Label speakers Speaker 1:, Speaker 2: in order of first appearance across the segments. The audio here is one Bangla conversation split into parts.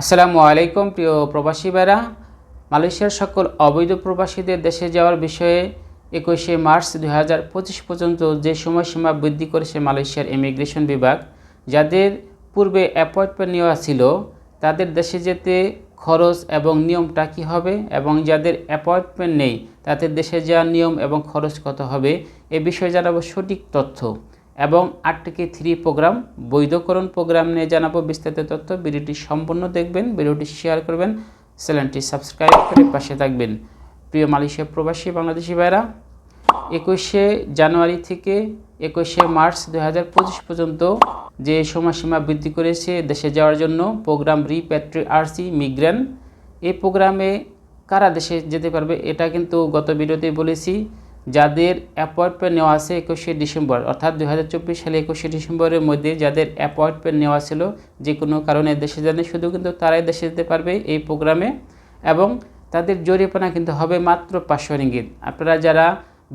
Speaker 1: আসসালামু আলাইকুম, প্রিয় প্রবাসী বেড়া মালয়েশিয়ার সকল অবৈধ প্রবাসীদের দেশে যাওয়ার বিষয়ে একুশে মার্চ দু হাজার পঁচিশ পর্যন্ত যে সময়সীমা বৃদ্ধি করেছে মালয়েশিয়ার ইমিগ্রেশন বিভাগ, যাদের পূর্বে অ্যাপয়েন্টমেন্ট নেওয়া ছিল, তাদের দেশে যেতে খরচ এবং নিয়মটা কী হবে এবং যাদের অ্যাপয়েন্টমেন্ট নেই, তাদের দেশে যাওয়ার নিয়ম এবং খরচ কত হবে, এ বিষয়ে জানাব সঠিক তথ্য। এবং আটটিকে থ্রি প্রোগ্রাম, বৈধকরণ প্রোগ্রাম নিয়ে জানাব বিস্তারিত তথ্য। ভিডিওটি সম্পূর্ণ দেখবেন, ভিডিওটি শেয়ার করবেন, চ্যানেলটি সাবস্ক্রাইব করে পাশে থাকবেন। প্রিয় মালয়েশিয়া প্রবাসী বাংলাদেশি ভাইরা একুশে জানুয়ারি থেকে একুশে মার্চ দু হাজার পঁচিশ পর্যন্ত যে সময়সীমা বৃদ্ধি করেছে দেশে যাওয়ার জন্য, প্রোগ্রাম রিপ্যাট্রি আরসি মিগ্রেন এই প্রোগ্রামে কারা দেশে যেতে পারবে এটা কিন্তু গত ভিডিওতে বলেছি। যাদের অ্যাপয়েন্টমেন্ট নেওয়া আছে একুশে ডিসেম্বর, অর্থাৎ দু হাজার চব্বিশ সালে একুশে ডিসেম্বরের মধ্যে যাদের অ্যাপয়েন্টমেন্ট নেওয়া ছিল যে কোনো কারণে দেশে জানে শুধু কিন্তু তারাই দেশে যেতে পারবে এই প্রোগ্রামে এবং তাদের জরিমানা কিন্তু হবে মাত্র পাঁচশো রিঙ্গিত। আপনারা যারা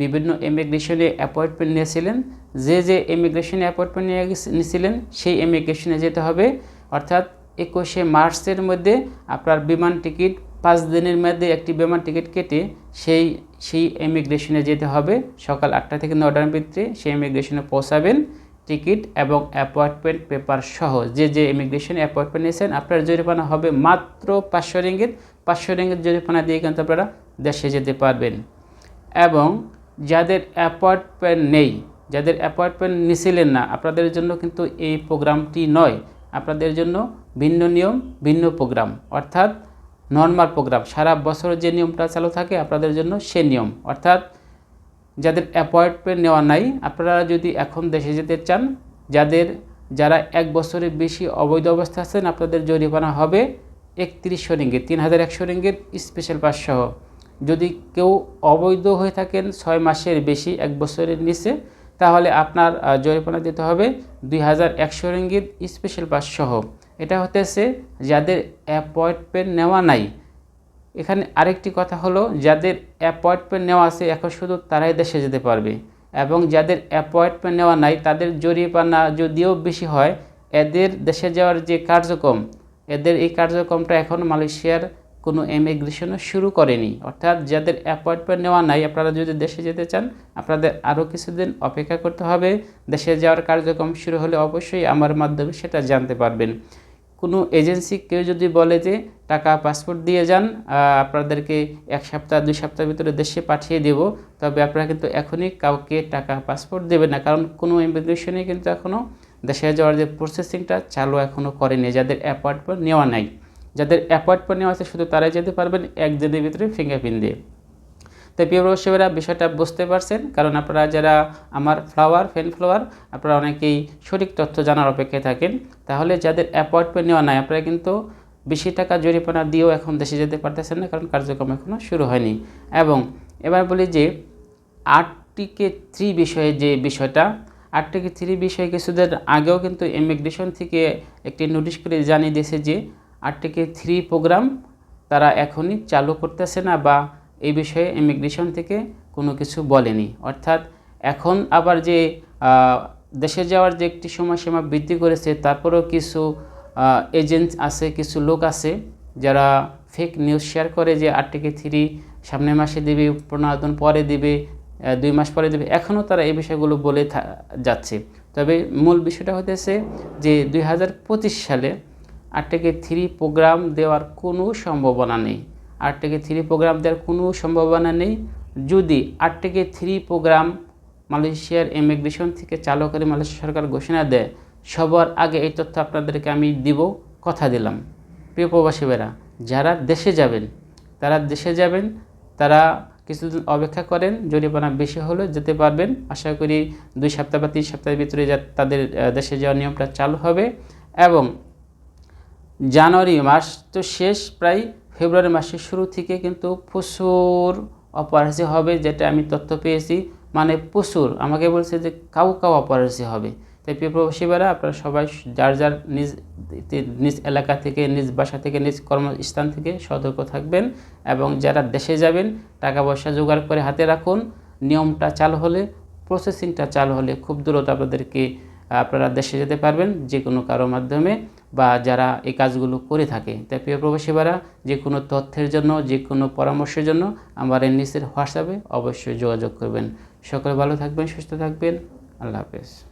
Speaker 1: বিভিন্ন ইমিগ্রেশনে অ্যাপয়েন্টমেন্ট নিয়েছিলেন, যে যে ইমিগ্রেশনে অ্যাপয়েন্টমেন্ট নিয়ে নিয়েছিলেন, সেই ইমিগ্রেশনে যেতে হবে। অর্থাৎ একুশে মার্চের মধ্যে আপনার বিমান টিকিট পাঁচ দিনের মধ্যে একটি বিমান টিকিট কেটে সেই সেই ইমিগ্রেশনে যেতে হবে। সকাল আটটা থেকে নটার ভিতরে সেই ইমিগ্রেশনে পৌঁছাবেন। টিকিট এবং অ্যাপয়েন্টমেন্ট পেপার সহ যে যে ইমিগ্রেশনে অ্যাপয়েন্টমেন্ট নিয়েছেন, আপনার জরিমানা হবে মাত্র পাঁচশো রিঙ্গিত। পাঁচশো রিঙ্গিত জরিমানা দিয়ে কিন্তু আপনারা দেশে যেতে পারবেন। এবং যাদের অ্যাপয়েন্টমেন্ট নেই, যাদের অ্যাপয়েন্টমেন্ট নিছিলেন না, আপনাদের জন্য কিন্তু এই প্রোগ্রামটি নয়। আপনাদের জন্য ভিন্ন নিয়ম, ভিন্ন প্রোগ্রাম। অর্থাৎ নর্মাল প্রোগ্রাম সারা বছর যে নিয়মটা চালু থাকে আপনাদের জন্য সে নিয়ম। অর্থাৎ যাদের অ্যাপয়েন্টমেন্ট নেওয়া নাই, আপনারা যদি এখন দেশে যেতে চান, যাদের, যারা এক বছরের বেশি অবৈধ অবস্থা আছেন, আপনাদের জরিমানা হবে একত্রিশশো রিঙ্গিত তিন হাজার একশো রিঙ্গিত স্পেশাল পাস সহ। যদি কেউ অবৈধ হয়ে থাকেন ছয় মাসের বেশি, এক বছরের নিচে, তাহলে আপনার জরিমানা দিতে হবে দুই হাজার একশো রিঙ্গিত স্পেশাল পাস সহ। এটা হতেছে যাদের অ্যাপয়েন্টমেন্ট নেওয়া নাই। এখানে আরেকটি কথা হলো, যাদের অ্যাপয়েন্টমেন্ট নেওয়া আছে, এখন শুধু তারাই দেশে যেতে পারবে। এবং যাদের অ্যাপয়েন্টমেন্ট নেওয়া নাই, তাদের জরিমানা যদিও বেশি হয়, এদের দেশে যাওয়ার যে কার্যক্রম, এদের এই কার্যক্রমটা এখন মালয়েশিয়ার কোনো ইমিগ্রেশনও শুরু করেনি। অর্থাৎ যাদের অ্যাপয়েন্টমেন্ট নেওয়া নাই, আপনারা যদি দেশে যেতে চান, আপনাদের আরও কিছুদিন অপেক্ষা করতে হবে। দেশে যাওয়ার কার্যক্রম শুরু হলে অবশ্যই আমার মাধ্যমে সেটা জানতে পারবেন। কোনো এজেন্সি কেউ যদি বলে যে টাকা পাসপোর্ট দিয়ে যান আপনাদেরকে এক সপ্তাহ, দুই সপ্তাহের ভিতরে দেশে পাঠিয়ে দেব, তবে আপনারা কিন্তু এখনই কাউকে টাকা পাসপোর্ট দেবেন না। কারণ কোনো ইমিগ্রেশনে কিন্তু এখনও দেশে যাওয়ার যে প্রসেসিংটা চালু এখনও করেনি, যাদের অ্যাপয়েন্টমেন্ট নেওয়া নাই। যাদের অ্যাপয়েন্টমেন্ট নেওয়া আছে, শুধু তারাই যেতে পারবেন একদিনের ভিতরে ফিঙ্গারপ্রিন্ট দিয়ে। তো প্রিয় প্রবাসীরা বিষয়টা বুঝতে পারছেন, কারণ আপনারা যারা আমার ফ্লাওয়ার ফ্যান ফ্লাওয়ার আপনারা অনেকেই সঠিক তথ্য জানার অপেক্ষায় থাকেন। তাহলে যাদের অ্যাপয়েন্টমেন্ট নেওয়া নাই, আপনারা কিন্তু বেশি টাকা জরিমানা দিয়েও এখন দেশে যেতে পারতেছেন না, কারণ কার্যক্রম এখনও শুরু হয়নি। এবং এবার বলি যে, আটটিকে থ্রি বিষয়ে যে বিষয়টা, আটটিকে থ্রি বিষয়ে কিছুদের আগেও কিন্তু ইমিগ্রেশন থেকে একটি নোটিশ করে জানিয়ে দিয়েছে যে, আটটিকে থ্রি প্রোগ্রাম তারা এখনই চালু করতেছে না বা এই বিষয়ে ইমিগ্রেশন থেকে কোনো কিছু বলেনি। অর্থাৎ এখন আবার যে দেশে যাওয়ার যে একটি সময়সীমা বৃদ্ধি করেছে, তারপরেও কিছু এজেন্ট আছে, কিছু লোক আছে যারা ফেক নিউজ শেয়ার করে যে আটটিকে থ্রি সামনের মাসে দেবে প্রণোদন পরে দেবে দুই মাস পরে দেবে। এখনও তারা এই বিষয়গুলো বলে যাচ্ছে। তবে মূল বিষয়টা হতেছে যে দুই হাজার পঁচিশ সালে আটটিকে থ্রি প্রোগ্রাম দেওয়ার কোনো সম্ভাবনা নেই। আট থ্রি প্রোগ্রাম দেওয়ার কোনো সম্ভাবনা নেই। যদি আট থ্রি প্রোগ্রাম মালয়েশিয়ার ইমিগ্রেশন থেকে চালু করে মালয়েশিয়া সরকার ঘোষণা দেয়, সবার আগে এই তথ্য আপনাদেরকে আমি দিব, কথা দিলাম। প্রিয় প্রবাসীরা যারা দেশে যাবেন, তারা দেশে যাবেন, তারা কিছুদিন অপেক্ষা করেন, জরিমানা বেশি হলে যেতে পারবেন। আশা করি দুই সপ্তাহ বা তিন সপ্তাহের ভিতরে তাদের দেশে যাওয়ার নিয়মটা চালু হবে। এবং জানুয়ারি মাস তো শেষ প্রায় ফেব্রুয়ারি মাসের শুরু থেকে কিন্তু প্রচুর অপারেসি হবে, যেটা আমি তথ্য পেয়েছি। মানে প্রচুর, আমাকে বলছে যে কাউ কাউ অপারেসি হবে। তাই প্রিয় প্রবাসীরা আপনারা সবাই যার যার নিজ নিজ এলাকা থেকে, নিজ বাসা থেকে, নিজ কর্মস্থান থেকে সতর্ক থাকবেন এবং যারা দেশে যাবেন টাকা পয়সা জোগাড় করে হাতে রাখুন। নিয়মটা চালু হলে প্রসেসিংটা চালু হলে খুব দ্রুত আপনাদেরকে, আপনারা দেশে যেতে পারবেন যে কোনো কারোর মাধ্যমে। বা যারা এই কাজগুলো করে থাকে। তাই প্রিয় প্রবাসী ভাইরা যে কোনো তথ্যের জন্য, যে কোনো পরামর্শের জন্য আমার এর হোয়াটসঅ্যাপে অবশ্যই যোগাযোগ করবেন। সকলে ভালো থাকবেন, সুস্থ থাকবেন। আল্লাহ হাফেজ।